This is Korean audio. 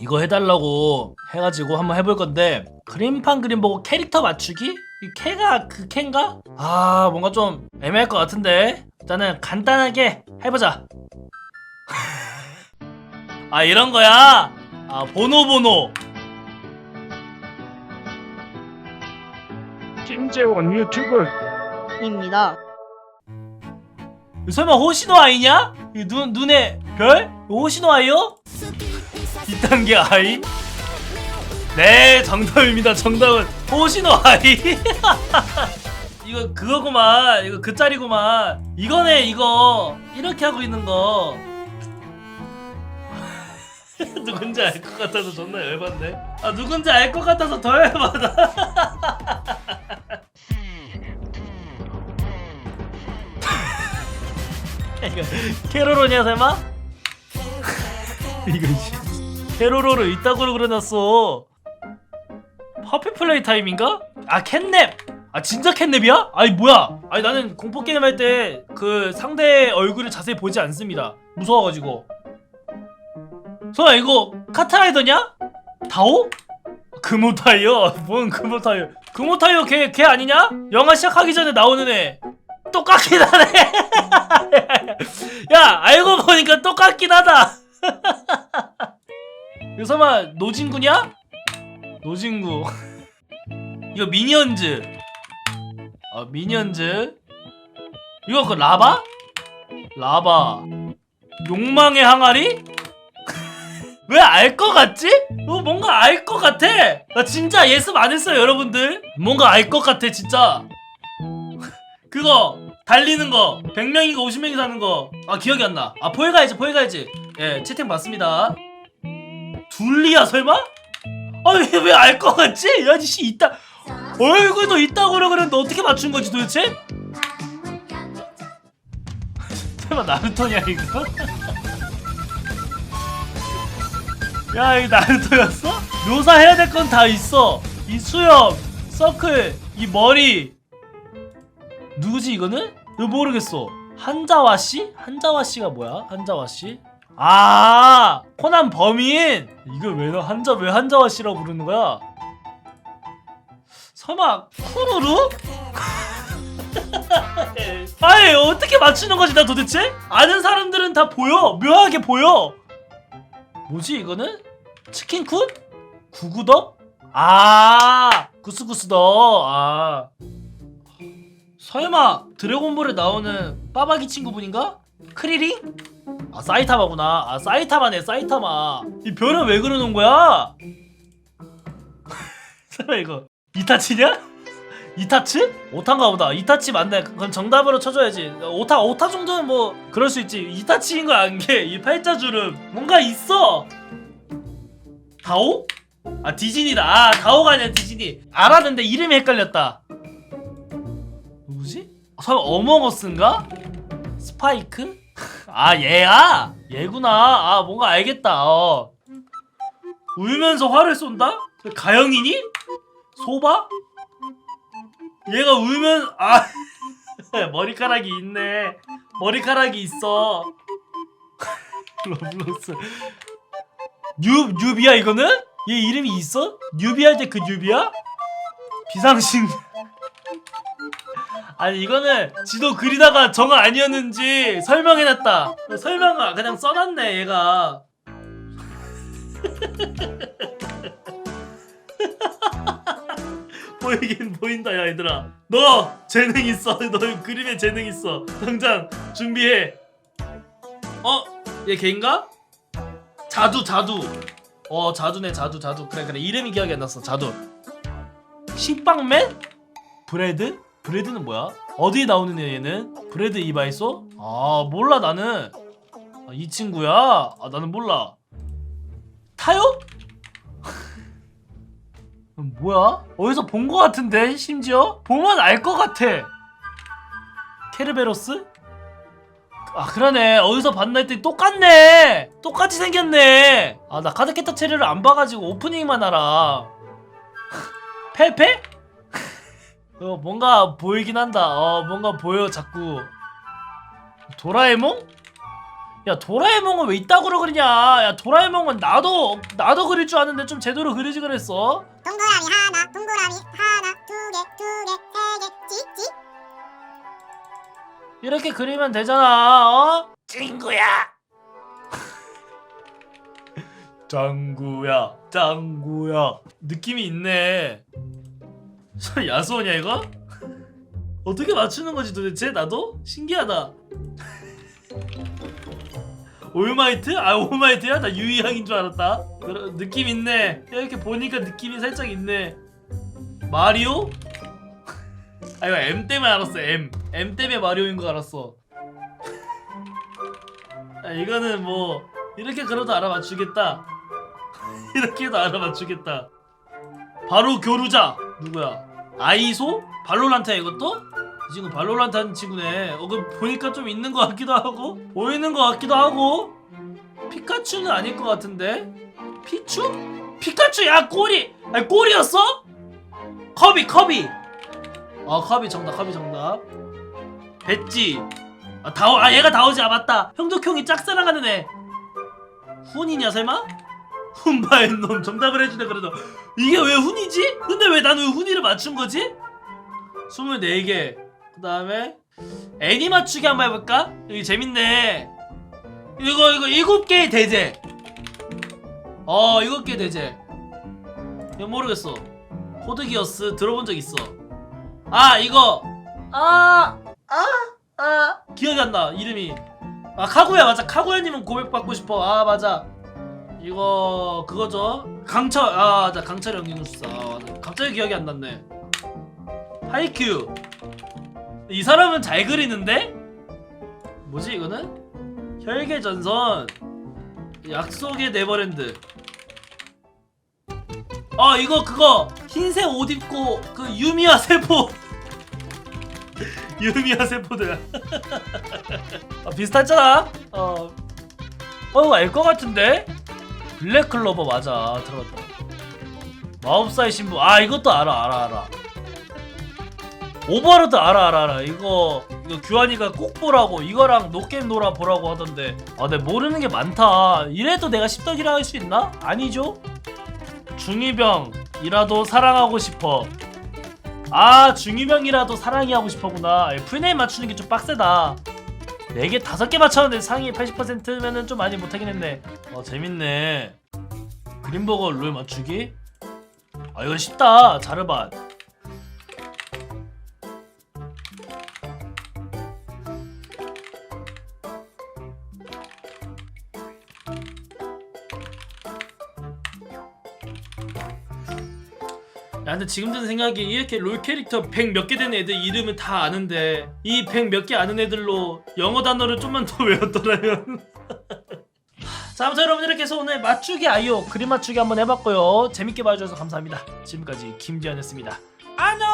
이거 해달라고 해가지고 한번 해볼 건데 그림판 그림 보고 캐릭터 맞추기? 이 캐가 그 캐인가? 아 뭔가 좀 애매할 것 같은데 일단은 간단하게 해보자 아 이런 거야? 아 보노 보노 김재원 유튜브 입니다. 설마 호시노 아이냐? 이 눈, 눈에 별? 호시노 아이요? 2단계 아이? 네 정답입니다. 정답은 호시노 아이. 이거 그거구만. 이거 그 짤이구만. 이거네 이거. 이렇게 하고 있는 거. 누군지 알 것 같아서 존나 열받네. 아 누군지 알 것 같아서 더 열받아. 이거 캐로로냐 설마? 이거 씨. 캐로로를 이따구로 그려놨어 퍼피 플레이 타임인가? 아 캣냅! 아 진짜 캣냅이야? 아니 뭐야 아니 나는 공포 게임 할 때 그 상대 얼굴을 자세히 보지 않습니다 무서워가지고 설마 이거 카타라이더냐? 다오? 금오타이어? 뭔 금오타이어 금오타이어 걔, 걔 아니냐? 영화 시작하기 전에 나오는 애 똑같긴 하네 야 알고 보니까 똑같긴 하다 이거 설마 노진구냐? 노진구. 이거 미니언즈. 어 미니언즈? 이거 그 라바? 라바. 욕망의 항아리? 왜 알 것 같지? 어, 뭔가 알 것 같아. 나 진짜 예습 안 했어요 여러분들. 뭔가 알 것 같아 진짜. 그거 달리는 거. 100명인가 50명이 사는 거아 기억이 안나. 아 포에 가야지 포에 가야지. 예 채팅 봤습니다 둘리야 설마? 아왜 알 것 같지? 야씨 있다 얼굴도 있다고 그러 그랬는데 어떻게 맞춘 거지 도대체? 설마 나루토냐 이거? 야 이거 나루토였어? 묘사해야 될 건 다 있어 이 수염 서클 이 머리 누구지 이거는? 이거 모르겠어 한자와 씨? 한자와 씨가 뭐야? 한자와 씨? 아 코난 범인 이걸 왜 한자 왜 한자와 씨라고 부르는 거야? 설마 쿠루루? 아니 어떻게 맞추는 거지 나 도대체? 아는 사람들은 다 보여 묘하게 보여 뭐지 이거는? 치킨쿤? 구구덕? 아 구스구스덕 아 설마 드래곤볼에 나오는 빠바기 친구분인가? 크리링? 아 사이타마구나 아 사이타마네 사이타마 이 별은 왜 그러는 거야? 설마 이거 이타치냐? 이타츠? 오타인가 보다 이타치 맞네 그럼 정답으로 쳐줘야지 오타 오타 정도는 뭐 그럴 수 있지 이타치인 거 안 게 이 팔자주름 뭔가 있어 다오? 아 디즈니다 아 다오가 아니라 디즈니 알았는데 이름이 헷갈렸다 누구지? 설마 어몽어스인가? 스파이크? 아 얘야? 얘구나 아 뭔가 알겠다 어. 울면서 화를 쏜다? 가영이니? 소바? 얘가 울면 아 머리카락이 있네 머리카락이 있어 로블록스 뉴 뉴비야 이거는? 얘 이름이 있어? 뉴비 할 때 그 뉴비야? 비상식. 아니 이거는 지도 그리다가 정 아니었는지 설명해놨다. 설명을 그냥 써놨네 얘가. 보이긴 보인다 야 얘들아. 너 재능 있어. 너 그림에 재능 있어. 당장 준비해. 어? 얘 걔인가? 자두 자두. 어 자두네 자두 자두. 그래 그래. 이름이 기억이 안 났어. 자두 식빵맨? 브레드? 브레드는 뭐야? 어디에 나오는 애 얘는? 브레드 이바이소? 아 몰라 나는 아, 이 친구야? 아 나는 몰라 타요? 뭐야? 어디서 본 거 같은데 심지어? 보면 알 것 같아 케르베로스? 아 그러네 어디서 봤나 했더니 똑같네 똑같이 생겼네 아 나 카드캐터 체리를 안 봐가지고 오프닝만 알아 페페? 어 뭔가 보이긴 한다 어 뭔가 보여 자꾸 도라에몽? 야 도라에몽은 왜 이따구로 그리냐 야 도라에몽은 나도 나도 그릴 줄 아는데 좀 제대로 그리지 그랬어 동그라미 하나, 동그라미 하나, 두 개, 두 개, 세 개, 찍찍. 이렇게 그리면 되잖아 어? 친구야 짱구야 짱구야 느낌이 있네 저 야수호냐 이거? 어떻게 맞추는 거지 도대체 나도? 신기하다 올마이트? 아 올마이트야? 나 유이항인 줄 알았다 느낌 있네 이렇게 보니까 느낌이 살짝 있네 마리오? 아 이거 M 때문에 알았어 M M 때문에 마리오인 거 알았어 아, 이거는 뭐 이렇게 그려도 알아맞추겠다 이렇게 해도 알아맞추겠다. 바로 교루자. 누구야? 아이소? 발로란트야 이것도? 이 친구 발로란트 하는 친구네. 어 그 보니까 좀 있는 것 같기도 하고 보이는 것 같기도 하고. 피카츄는 아닐 것 같은데? 피추? 피카츄! 야 꼬리! 아니 꼬리였어? 커비 커비! 아 커비 정답 커비 정답. 배지. 아 다오 아 얘가 다오지. 아 맞다. 형덕형이 짝사랑하는 애. 훈이냐 설마? 훈바의 놈 정답을 해주네 그래도. 이게 왜 훈이지? 근데 왜 나는 훈이를 맞춘 거지? 24개. 그 다음에 애니 맞추기 한번 해볼까? 이거 재밌네. 이거 이거 7개의 대제. 어 7개의 대제. 이거 모르겠어. 코드기어스 들어본 적 있어. 아 이거. 아 아, 아. 기억이 안 나 이름이. 아 카구야 맞아. 카구야님은 고백받고 싶어. 아 맞아 이거 그거죠? 강철 아 맞아. 강철 연기누수사 아. 갑자기 기억이 안 났네. 하이큐. 이 사람은 잘 그리는데? 뭐지 이거는? 혈계 전선. 약속의 네버랜드. 아 이거 그거. 흰색 옷 입고 그 유미야 세포. 유미야 세포들. 아, 비슷하잖아. 어. 어, 알것 같은데? 블랙클로버 맞아. 들어봤다. 마법사의 신부. 아, 이것도 알아, 알아, 알아. 오버로드 알아, 알아, 알아. 이거, 이거 규환이가 꼭 보라고, 이거랑 노게임 놀아 보라고 하던데. 아, 내 모르는 게 많다. 이래도 내가 십덕이라 할 수 있나? 아니죠? 중이병이라도 사랑하고 싶어. 아, 중이병이라도 사랑이 하고 싶어구나. F9 맞추는 게 좀 빡세다. 4개 5개 맞췄는데 상위 80%면은 좀 많이 못하긴 했네. 어 재밌네. 그린버거 룰 맞추기? 아 이건 쉽다. 자르반 야 근데 지금 드는 생각이 이렇게 롤 캐릭터 100 몇 개 되는 애들 이름을 다 아는데 이 100 몇 개 아는 애들로 영어 단어를 좀만 더 외웠더라면. 자 아무튼 여러분 이렇게 해서 오늘 맞추기 아이오 그림 맞추기 한번 해봤고요. 재밌게 봐주셔서 감사합니다. 지금까지 김지현이었습니다. 안녕